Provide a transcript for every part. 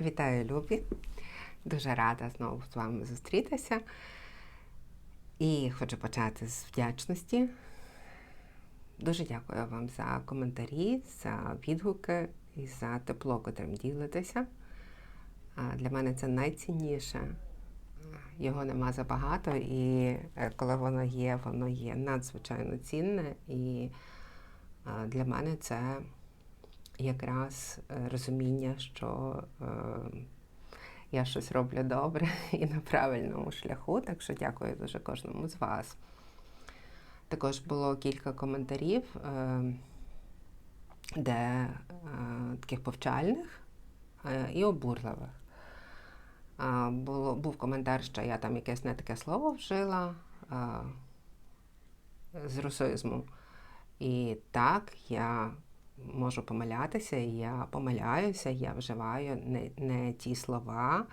Вітаю, Любі! Дуже рада знову з вами зустрітися. І хочу почати з вдячності. Дуже дякую вам за коментарі, за відгуки і за тепло, котрим ділитеся. Для мене це найцінніше. Його нема забагато, і е, коли воно є, воно є надзвичайно цінне. І е, для мене це якраз е, розуміння, що е, я щось роблю добре і на правильному шляху. Так що дякую дуже кожному з вас. Також було кілька коментарів, е, де таких повчальних і обурливих. Було, був коментар, що я там якесь не таке слово вжила з русизму. І так, я можу помилятися, і я помиляюся, я вживаю не, не ті слова.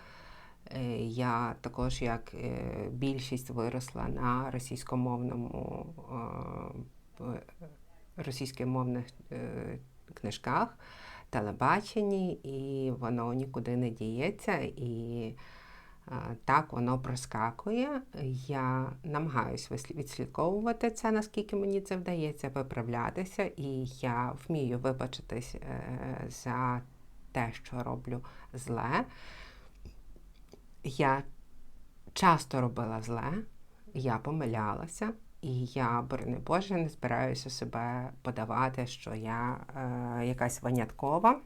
Е, Я також, як е, більшість, виросла на російськомовному е, російськомовних книжках телебаченні, і воно нікуди не діється. І так воно проскакує. Я намагаюся відслідковувати це, наскільки мені це вдається, виправлятися, і я вмію вибачитись е, за те, що роблю зле. Я часто робила зле, я помилялася. І я, борони Боже, не збираюся себе подавати, що я е, якась виняткова,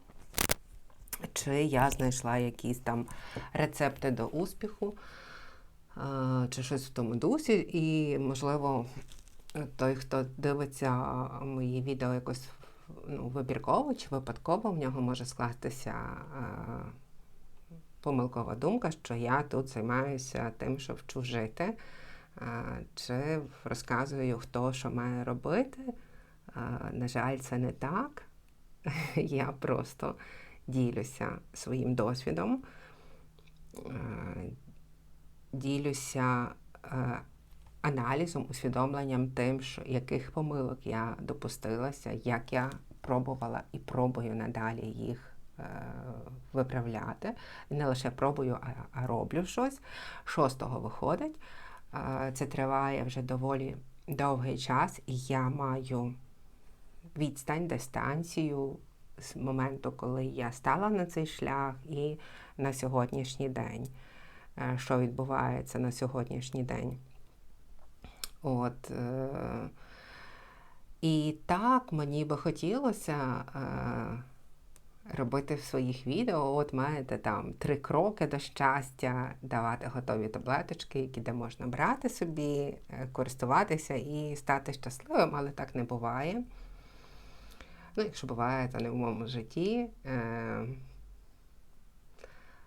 чи я знайшла якісь там рецепти до успіху, е, чи щось в тому дусі. І, можливо, той, хто дивиться мої відео якось ну, вибірково чи випадково, в нього може скластися е, помилкова думка, що я тут займаюся тим, що вчу жити чи розказую, хто що має робити. На жаль, це не так. Я просто ділюся своїм досвідом, ділюся аналізом, усвідомленням тим, що яких помилок я допустилася, як я пробувала і пробую надалі їх е, виправляти. Не лише пробую, а роблю щось. Що з того виходить? Це триває вже доволі довгий час, і я маю відстань, дистанцію з моменту, коли я стала на цей шлях, і на сьогоднішній день, е, що відбувається на сьогоднішній день. От, е, І так мені би хотілося. Е, робити в своїх відео. От маєте там три кроки до щастя, давати готові таблеточки, які де можна брати собі, користуватися і стати щасливим, але так не буває. Ну, якщо буває, то не в моєму житті. Е,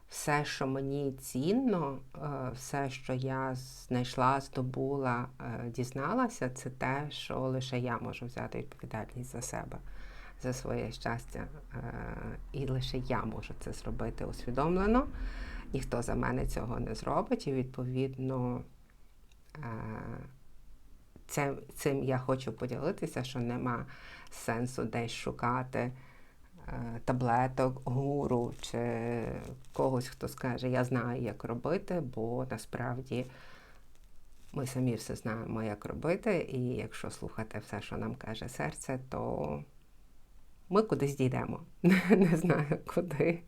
все, що мені цінно, е, все, що я знайшла, здобула, дізналася, це те, що лише я можу взяти відповідальність за себе за своє щастя. Е, і лише я можу це зробити усвідомлено. Ніхто за мене цього не зробить. І відповідно е, це, цим я хочу поділитися, що нема сенсу десь шукати е, таблеток, гуру чи когось, хто скаже, я знаю, як робити, бо насправді. Ми самі все знаємо, як робити, і якщо слухати все, що нам каже серце, то ми кудись дійдемо. Не знаю куди.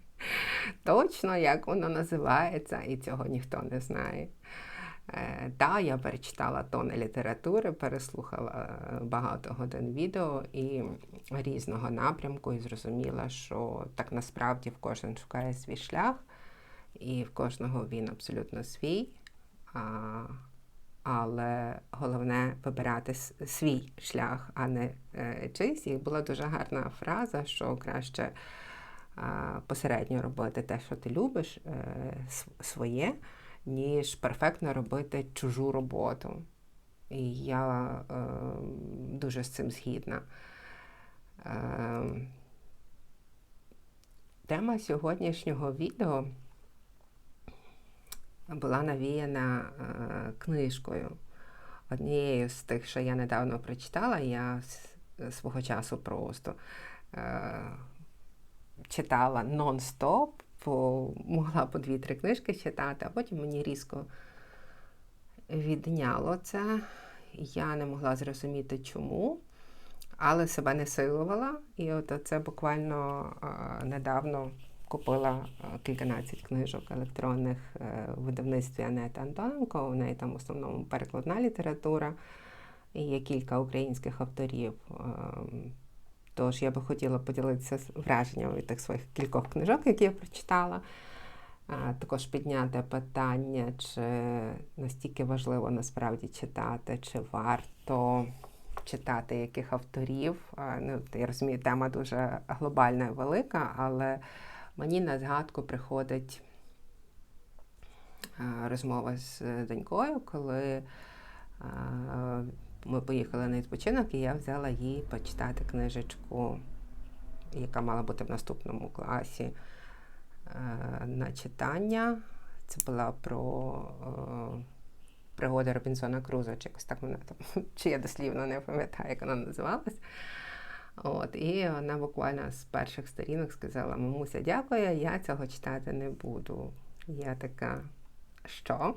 Точно, як воно називається, і цього ніхто не знає. Е, я перечитала тони літератури, переслухала е, багато годин відео і різного напрямку, і зрозуміла, що так насправді в кожен шукає свій шлях, і в кожного він абсолютно свій. Але головне вибирати свій шлях, а не е, чийсь. І була дуже гарна фраза, що краще посередньо робити те, що ти любиш, своє, ніж перфектно робити чужу роботу. І я е, дуже з цим згідна. Тема сьогоднішнього відео була навіяна е, книжкою. Однією з тих, що я недавно прочитала, я свого часу просто е, читала нон-стоп по, могла по дві-три книжки читати, а потім мені різко відняло це. Я не могла зрозуміти чому, але себе не силувала. І от це буквально е, недавно купила е, кільканадцять книжок електронних е, в видавництві Анети Антоненко. У неї там в основному перекладна література є кілька українських авторів. Тож я би хотіла поділитися враженнями від тих своїх кількох книжок, які я прочитала. Також підняти питання, чи настільки важливо насправді читати, чи варто читати яких авторів. Ну, Я розумію, тема дуже глобальна і велика, але мені на згадку приходить розмова з донькою, коли ми поїхали на відпочинок, і я взяла їй почитати книжечку, яка мала бути в наступному класі е, на читання. Це була про е, пригоди Робінсона Круза, чи якось так вона там, чи я дослівно не пам'ятаю, як вона називалась. От, І вона буквально з перших сторінок сказала: Мамуся, дякую, я цього читати не буду. Я така, що?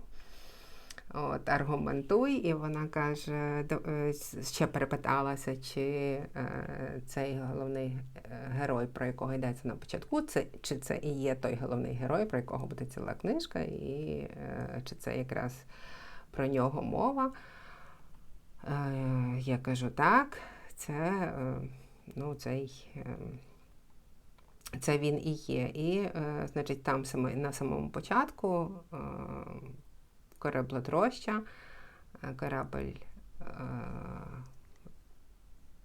От, Аргументуй, і вона каже, е, ще перепиталася, чи е, цей головний е, герой, про якого йдеться на початку, це, чи це і є той головний герой, про якого буде ціла книжка, і чи це якраз про нього мова. Я кажу, так, це ну, цей. Це він і є. І, значить, там на самому початку е, корабль е,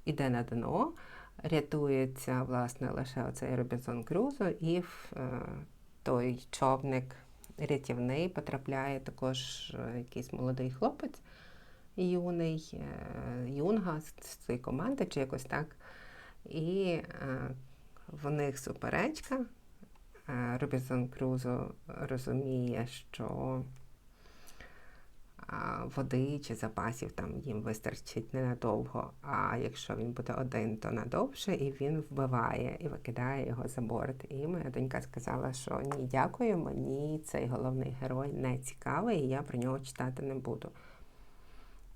іде на дно, рятується власне лише оцей Робінсон Крузо, і в е, той човник рятівний потрапляє також якийсь молодий хлопець, юний, юнга з цієї команди, чи якось так. І в них суперечка. Робінсон Крузо розуміє, що води чи запасів там їм вистачить ненадовго. А якщо він буде один, то надовше, і він вбиває і викидає його за борт. І моя донька сказала, що ні, дякую, мені цей головний герой не цікавий, і я про нього читати не буду.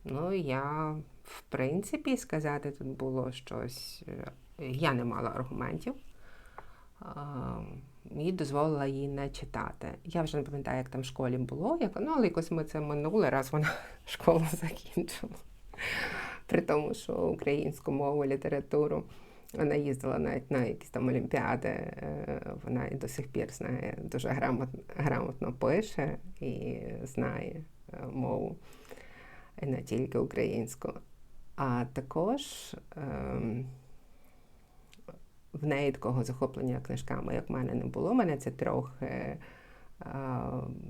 Ну, я, в принципі, сказати тут було щось. Е, я не мала аргументів і дозволила їй не читати. Я вже не пам'ятаю, як там в школі було, як, ну, але якось ми це минули, раз вона школу закінчила. При тому, що українську мову, літературу вона їздила навіть на якісь там олімпіади, е, вона і до сих пір знає, дуже грамотно, грамотно пише і знає е, мову, і не тільки українську. А також. В неї такого захоплення книжками, як в мене не було. Мене це трохи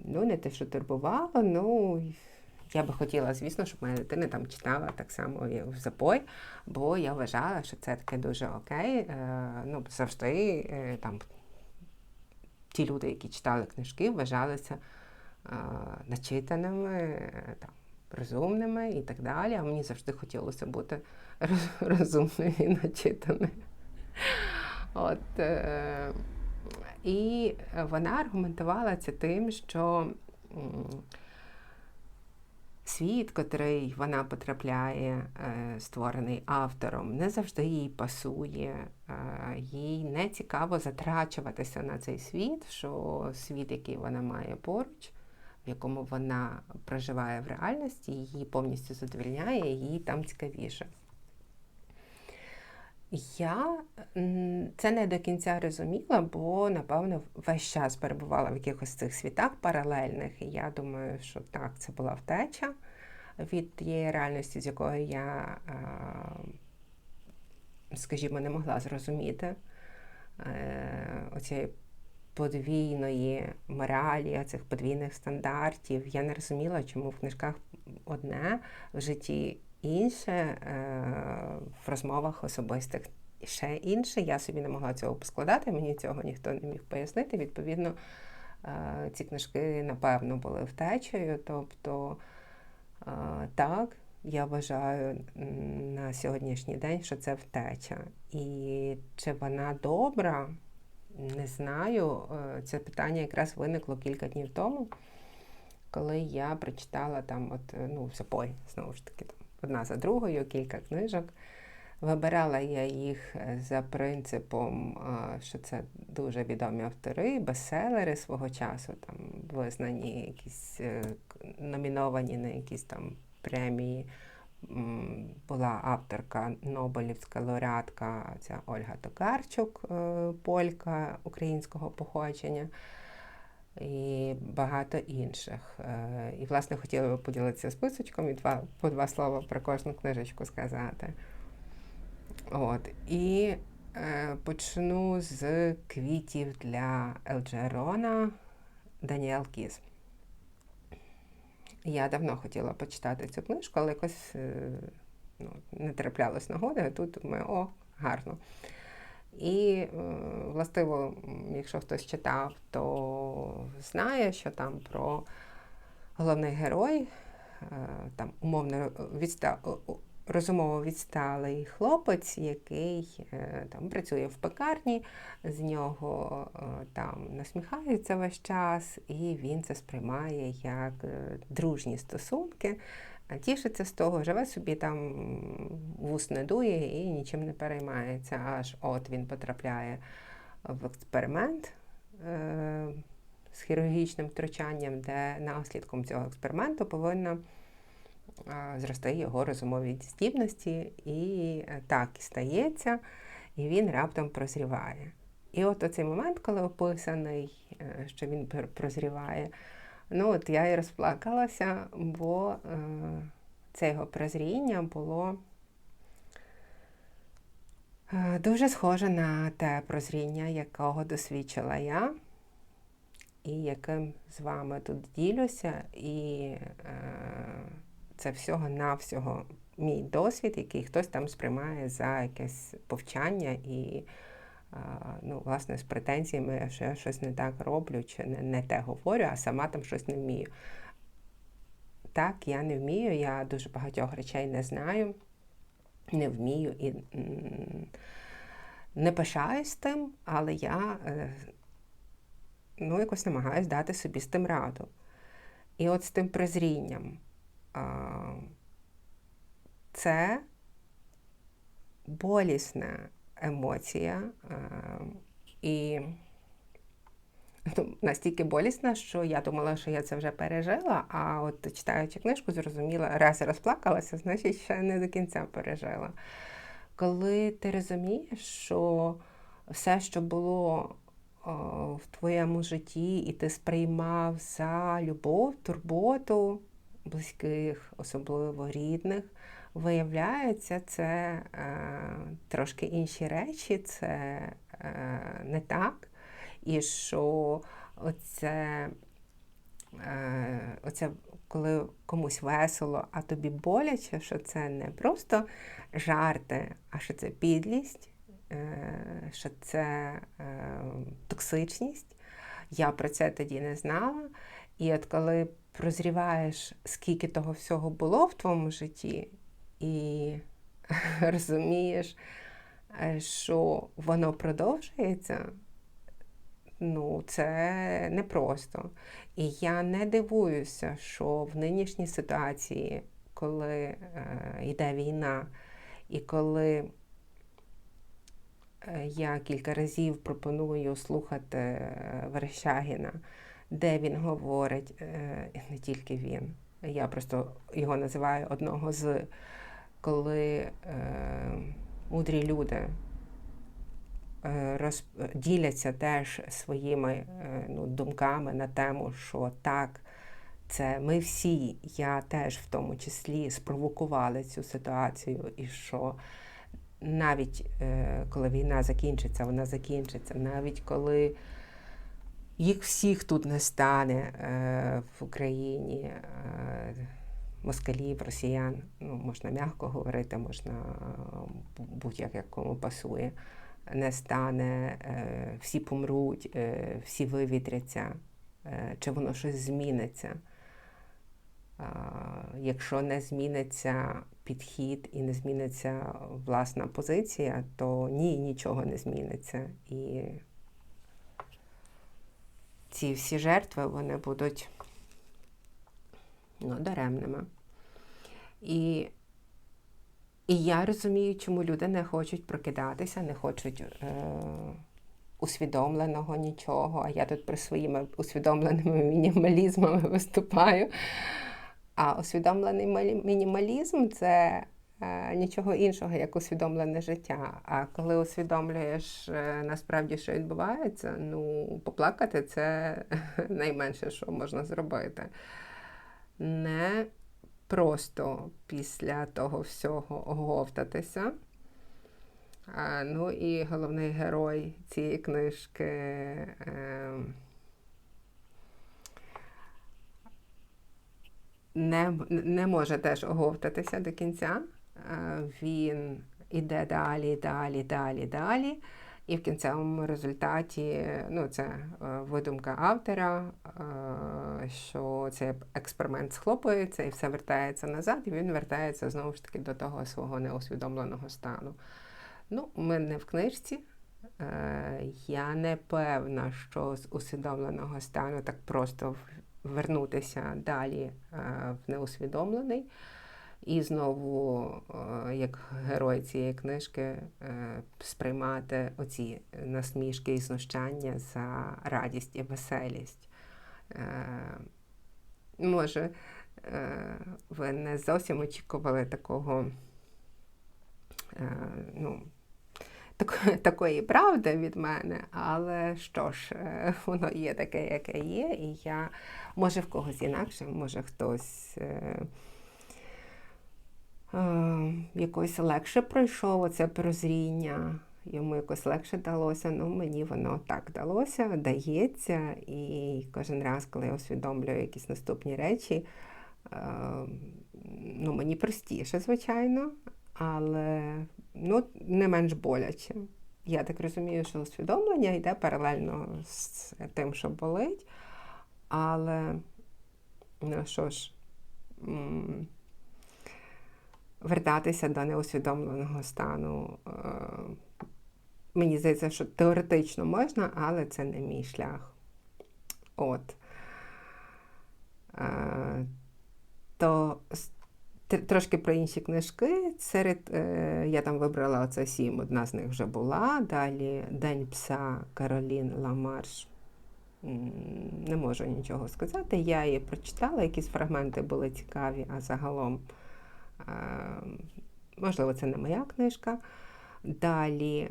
ну, не те, що турбувало, ну. Я би хотіла, звісно, щоб моя дитина там читала так само і в запой, бо я вважала, що це таке дуже окей. Е, ну, Завжди е, там ті люди, які читали книжки, вважалися начитаними, там, розумними і так далі. А мені завжди хотілося бути розумною і начитаною. От, е, І вона аргументувала це тим, що світ, котрий вона потрапляє, е, створений автором, не завжди їй пасує, е, їй не цікаво затрачуватися на цей світ, що світ, який вона має поруч, в якому вона проживає в реальності, її повністю задовільняє, їй там цікавіше. Я це не до кінця розуміла, бо, напевно, весь час перебувала в якихось цих світах паралельних. І я думаю, що так, це була втеча від тієї реальності, з якої я, скажімо, не могла зрозуміти е, оцієї подвійної моралі, цих подвійних стандартів. Я не розуміла, чому в книжках одне в житті інше е, в розмовах особистих ще інше. Я собі не могла цього поскладати, мені цього ніхто не міг пояснити. Відповідно, е, ці книжки, напевно, були втечею. Тобто, е, так, я вважаю на сьогоднішній день, що це втеча. І чи вона добра? Не знаю. Це питання якраз виникло кілька днів тому, коли я прочитала там, от, ну, запой, знову ж таки, там, одна за другою, кілька книжок. Вибирала я їх е, за принципом, е, що це дуже відомі автори, бестселери свого часу, там визнані, якісь е, номіновані на якісь там премії. Була авторка, Нобелівська лауреатка, ця Ольга Токарчук, полька українського походження і багато інших. Е, І, власне, хотіла би поділитися списочком і два, по два слова про кожну книжечку сказати. От. І е, почну з квітів для Елджерона Даніел Кіз. Я давно хотіла почитати цю книжку, але якось е, ну, не траплялось нагоди, а тут думаю, о, гарно. І, е, властиво, якщо хтось читав, то знає, що там про головний герой, е, там умовно відста... розумово відсталий хлопець, який е, там працює в пекарні, з нього е, там насміхаються весь час, і він це сприймає як дружні стосунки, тішиться з того, живе собі там вус не дує і нічим не переймається. Аж от він потрапляє в експеримент. Е, З хірургічним втручанням, де наслідком цього експерименту повинна а, зрости його розумові здібності, і е, так і стається, і він раптом прозріває. І от оцей момент, коли описаний, е, що він прозріває, ну от я і розплакалася, бо е, це його прозріння було е, дуже схоже на те прозріння, якого досвідчила я, і яким з вами тут ділюся. І е, це всього-навсього мій досвід, який хтось там сприймає за якесь повчання і, а, ну, власне, з претензіями, що я щось не так роблю, чи не, те говорю, а сама там щось не вмію. Так, я не вмію, я дуже багатьох речей не знаю, не вмію і не пишаюсь тим, але я е, ну, якось намагаюся дати собі з тим раду. І от з тим прозрінням. Це болісна емоція і ну, настільки болісна, що я думала, що я це вже пережила, а от читаючи книжку, зрозуміла, раз розплакалася, значить ще не до кінця пережила. Коли ти розумієш, що все, що було в твоєму житті, і ти сприймав за любов, турботу близьких, особливо рідних, виявляється, це е, трошки інші речі, це е, не так. І що оце, е, оце, коли комусь весело, а тобі боляче, що це не просто жарти, а що це підлість, що це е, токсичність. Я про це тоді не знала. І от коли прозріваєш, скільки того всього було в твоєму житті, і розумієш, е, що воно продовжується, ну, це непросто. І я не дивуюся, що в нинішній ситуації, коли е, йде війна, і коли е, я кілька разів пропоную слухати е, Верещагіна, де він говорить, е, не тільки він, я просто його називаю одного з, коли е, мудрі люди е, роз, діляться теж своїми е, ну, думками на тему, що так, це ми всі, я теж в тому числі спровокували цю ситуацію, і що навіть е, коли війна закінчиться, вона закінчиться, навіть коли їх всіх тут не стане е, в Україні. Е, Москалів, росіян, ну, можна м'яко говорити, можна е, будь-як як кому пасує, не стане, е, всі помруть, е, всі вивітряться, чи воно щось зміниться. Якщо не зміниться підхід і не зміниться власна позиція, то ні, нічого не зміниться. І ці всі жертви вони будуть ну, даремними. І і я розумію, чому люди не хочуть прокидатися, не хочуть е, усвідомленого нічого. А я тут про своїми усвідомленими мінімалізмами виступаю. А усвідомлений мінімалізм це е, нічого іншого, як усвідомлене життя. А коли усвідомлюєш е, насправді, що відбувається, ну, поплакати це найменше, що можна зробити. Не просто після того всього оговтатися. Ну і головний герой цієї книжки. Не не може теж оговтатися до кінця. Він іде далі, далі, далі, далі. І в кінцевому результаті, ну, це е, видумка автора, е, що цей експеримент схлопується і все вертається назад, і він вертається знову ж таки до того свого неусвідомленого стану. Ну, ми не в книжці. Е, я не певна, що з усвідомленого стану так просто вернутися далі в неусвідомлений. І знову, е, як герой цієї книжки, е, сприймати оці насмішки і знущання за радість і веселість. Е, може, ви не зовсім очікували такого, ну, такої правди від мене, але що ж, воно є таке, яке є, і я, може, в когось інакше, може хтось. Е, якось легше пройшов оце прозріння, йому якось легше далося. Ну, мені воно так далося, дається. І кожен раз, коли я усвідомлюю якісь наступні речі, е, ну, мені простіше, звичайно, але ну, не менш боляче. Я так розумію, що усвідомлення йде паралельно з тим, що болить. Але, ну що ж, вертатися до неусвідомленого стану. Е, мені здається, що теоретично можна, але це не мій шлях. От. Е, то трошки про інші книжки. Серед е, я там вибрала оце сім, одна з них вже була. Далі День пса Каролін Ламарш. Не можу нічого сказати. Я її прочитала, якісь фрагменти були цікаві, а загалом Можливо, це не моя книжка. Далі,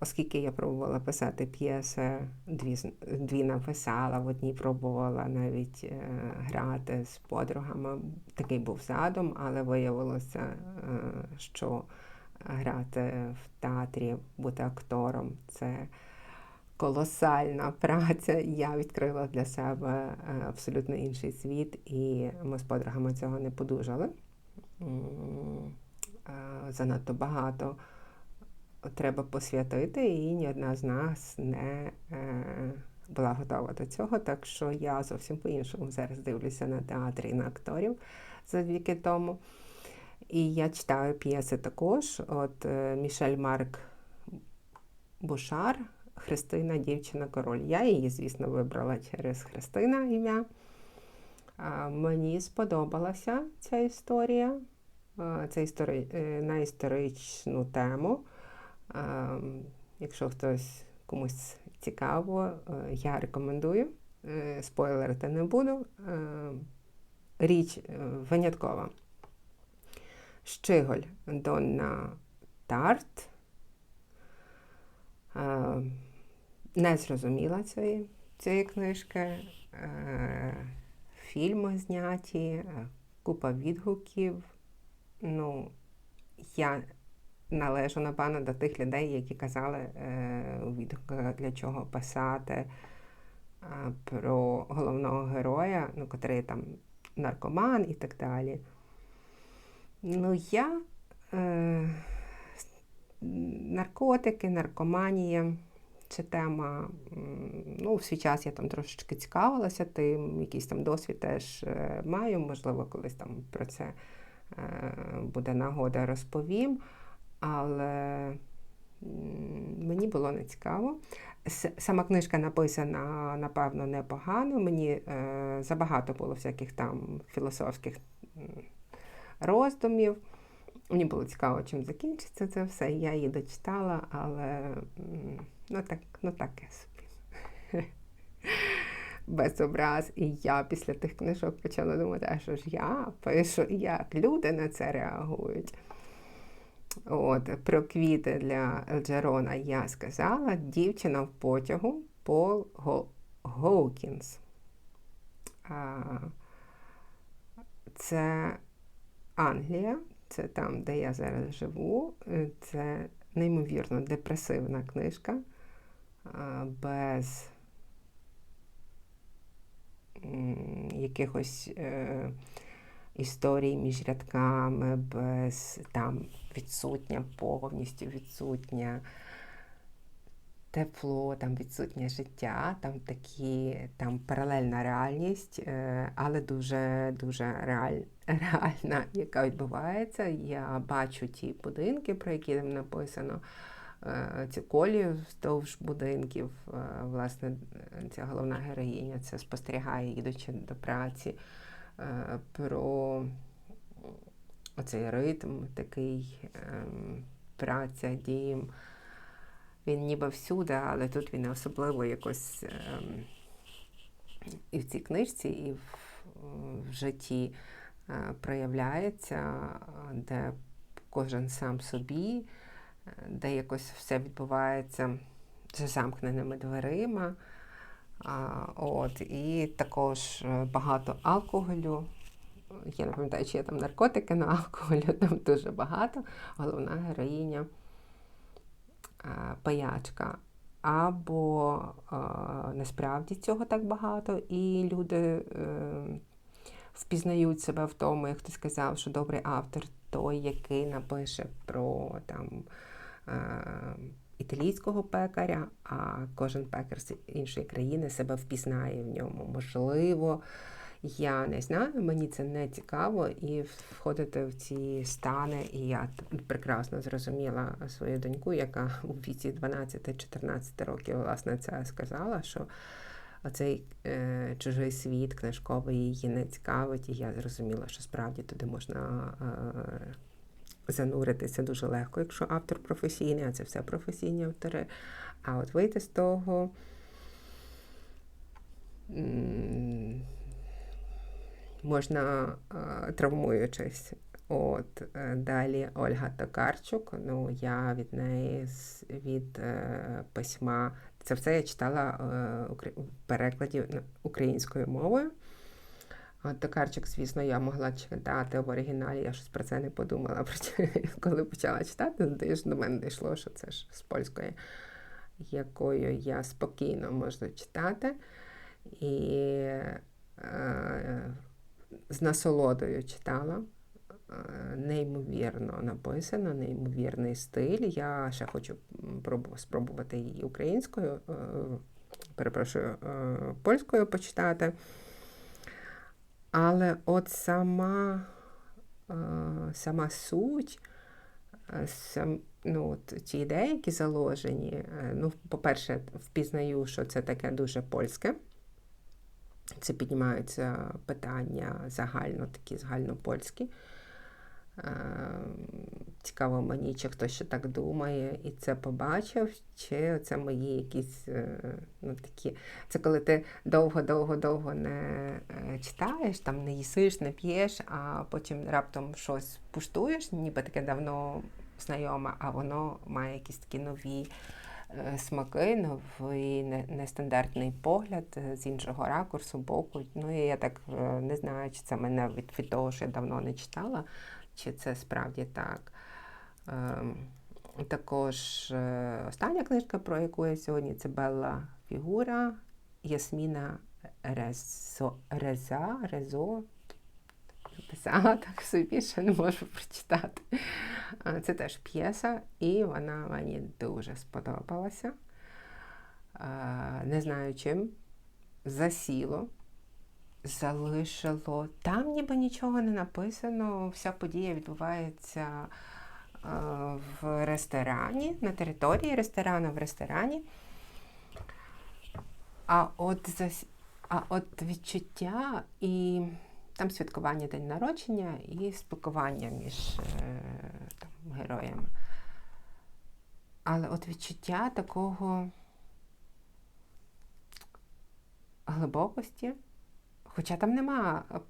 оскільки я пробувала писати п'єси, дві дві написала, в одній пробувала навіть е, грати з подругами. Такий був задум, але виявилося, е, що грати в театрі, бути актором це колосальна праця. Я відкрила для себе е, абсолютно інший світ, і ми з подругами цього не подужали. Е, занадто багато треба посвятити, і ні одна з нас не е, була готова до цього. Так що я зовсім по-іншому зараз дивлюся на театр і на акторів завдяки тому. І я читаю п'єси також. От Мішель Марк Бушар. Христина, дівчина, король. Я її, звісно, вибрала через Христина ім'я. Мені сподобалася ця історія, це істори... Е, на історичну тему. Якщо хтось комусь цікаво, е, я рекомендую. Е, спойлерити не буду. Річ виняткова. Щиголь Донна Тарт не зрозуміла цієї, цієї книжки. Е, фільми зняті, е, купа відгуків. Ну, я належу, напевно, до тих людей, які казали е, у відгуках, для чого писати про головного героя, ну, котрий там наркоман і так далі. Ну, я е, наркотики, наркоманія. Ця тема, ну, в свій час я там трошечки цікавилася, тим якийсь там досвід теж е, маю, можливо, колись там про це е, буде нагода розповім. Але Мені було не цікаво. Сама книжка написана, напевно, непогано. Мені е, забагато було всяких там філософських роздумів. Мені було цікаво, чим закінчиться це все. Я її дочитала, але ну так, ну таке собі. Без образ. І я після тих книжок почала думати, а що ж я пишу, як люди на це реагують. От, Про квіти для Елджерона я сказала дівчина в потягу Пол Гоукінс. Це Англія, це там, де я зараз живу. Це неймовірно депресивна книжка без якихось. Е, історії між рядками, без там відсутня повністю відсутня тепло, там відсутнє життя, там такі, там паралельна реальність, е, але дуже дуже реаль, реальна, яка відбувається. Я бачу ті будинки, про які там написано. Е, ці колію вздовж будинків, е, власне, ця головна героїня це спостерігає, їдучи до праці. Е, про оцей ритм, такий ем, праця, дім. Він ніби всюди, але тут він особливо якось ем, і в цій книжці, і в, в житті проявляється, де кожен сам собі, де якось все відбувається за замкненими дверима. От, І також е, багато алкоголю. Я не пам'ятаю, чи є там наркотики, але алкоголю там дуже багато. Головна героїня паячка. Або насправді цього так багато, і люди е, впізнають себе в тому, як ти сказав, що добрий автор той, який напише про там італійського пекаря, а кожен пекар з іншої країни себе впізнає в ньому. Можливо, я не знаю, мені це не цікаво, і входити в ці стани. І я прекрасно зрозуміла свою доньку, яка у віці 12-14 років власне це сказала. що Оцей е, чужий світ книжковий її не цікавить, і я зрозуміла, що справді туди можна е, зануритися дуже легко, якщо автор професійний, а це все професійні автори. А от вийти з того. Можна травмуючись. От е, Далі Ольга Токарчук. Ну, я від неї від е, письма. Це все я читала е, в перекладі українською мовою. Токарчик, звісно, я могла читати в оригіналі, я щось про це не подумала. Коли почала читати, до мене дійшло, що це ж з польської, якою я спокійно можу читати. І е, з насолодою читала. Е, неймовірно написано, неймовірний стиль. Я ще хочу спробувати її українською, е, перепрошую, е, польською почитати. Але от сама е, сама суть, е, сам, ну, от ті ідеї, які заложені, е, ну, по-перше, впізнаю, що це таке дуже польське. Це піднімаються питання загально, такі загальнопольські. Цікаво мені, чи хтось ще так думає і це побачив, чи це мої якісь е, ну, такі. Це коли ти довго-довго-довго не е, читаєш, там не їсиш, не п'єш, а потім раптом щось пуштуєш, ніби таке давно знайоме, а воно має якісь такі нові. Е, смаки, новий нестандартний погляд з іншого ракурсу, боку. Ну і я так не знаю, чи це мене від, від того, що я давно не читала, чи це справді так. Ем, також е, остання книжка, про яку я сьогодні, це Белла Фігура Ясміна Резо, Реза, Резо. Писала так собі, що не можу прочитати. Це теж п'єса, і вона мені дуже сподобалася. Не знаю чим. Засіло залишило. Там ніби нічого не написано, вся подія відбувається в ресторані, на території ресторану в ресторані. А от зас... а от відчуття і там святкування день народження і спілкування між е, там, героями. Але от відчуття такого глибокості, хоча там нема, е,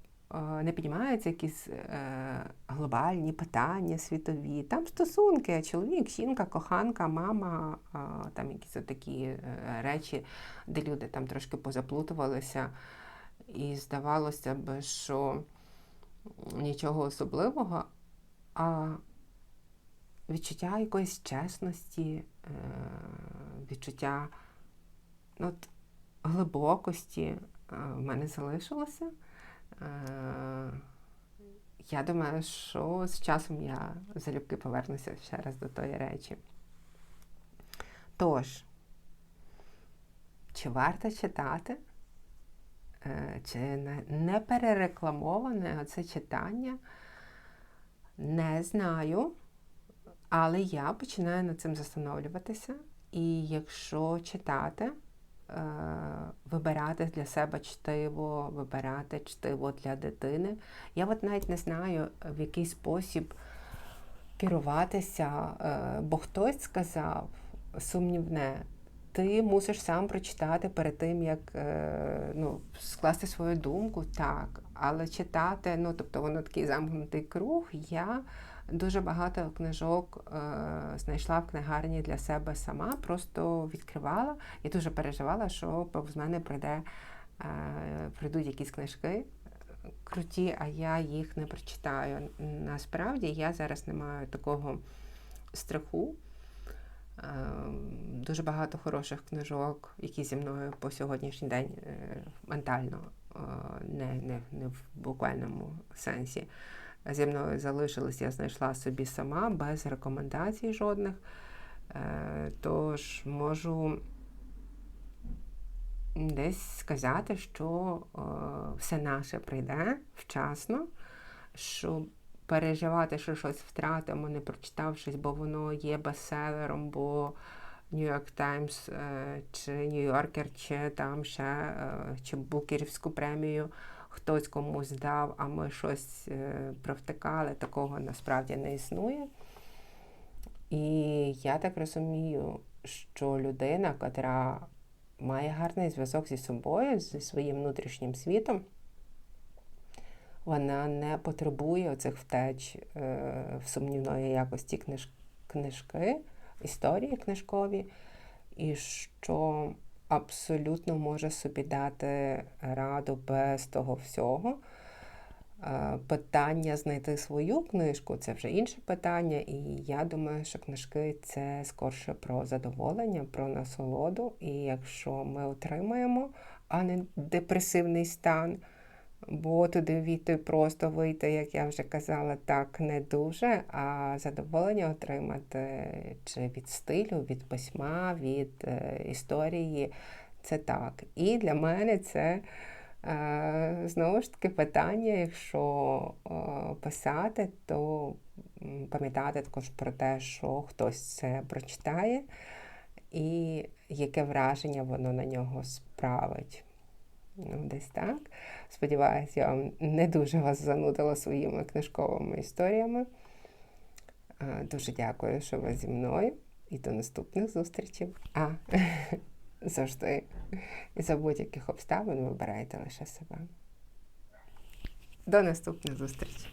не піднімаються якісь е, глобальні питання світові. Там стосунки, чоловік, жінка, коханка, мама, е, там якісь такі е, речі, де люди там трошки позаплутувалися. І здавалося б, що нічого особливого, а відчуття якоїсь чесності, е, відчуття ну, от, глибокості е, в мене залишилося. Е, я думаю, що з часом я залюбки повернуся ще раз до тої речі. Тож, чи варто читати? Чи не перерекламоване це читання? Не знаю. Але я починаю над цим застановлюватися. І якщо читати, вибирати для себе чтиво, вибирати чтиво для дитини, я от навіть не знаю, в який спосіб керуватися, бо хтось сказав сумнівне ти мусиш сам прочитати перед тим, як е, ну, скласти свою думку, так. Але читати, ну тобто воно такий замкнутий круг. Я дуже багато книжок е, знайшла в книгарні для себе сама, просто відкривала і дуже переживала, що повз мене прийде, е, прийдуть якісь книжки. Круті, а я їх не прочитаю. Насправді я зараз не маю такого страху. Ем, дуже багато хороших книжок, які зі мною по сьогоднішній день е, ментально, е, не не, не в буквальному сенсі. Зі мною залишились, я знайшла собі сама без рекомендацій жодних. Е, тож можу десь сказати, що все наше прийде вчасно, що переживати, що щось втратимо, не прочитавшись, бо воно є бестселером, бо York Times е, чи Yorker, чи там ще е, чи Букерівську премію хтось комусь дав, а ми щось е, провтикали, такого насправді не існує. І я так розумію, що людина, яка має гарний зв'язок зі собою, зі своїм внутрішнім світом, вона не потребує оцих втеч е, в сумнівної якості книж, книжки, історії книжкові, і що абсолютно може собі дати раду без того всього. Е, питання знайти свою книжку це вже інше питання, і я думаю, що книжки це скорше про задоволення, про насолоду. І якщо ми отримаємо, а не депресивний стан бо туди війти просто вийти, як я вже казала, так не дуже, а задоволення отримати чи від стилю, від письма, від е, історії це так. І для мене це. Е, знову ж таки, питання, якщо е, писати, то пам'ятати також про те, що хтось це прочитає, і яке враження воно на нього справить. Ну, Десь так. Сподіваюсь, я вам не дуже вас занудила своїми книжковими історіями. Дуже дякую, що ви зі мною. І до наступних зустрічей. А завжди за будь-яких обставин вибирайте лише себе. До наступних зустрічей.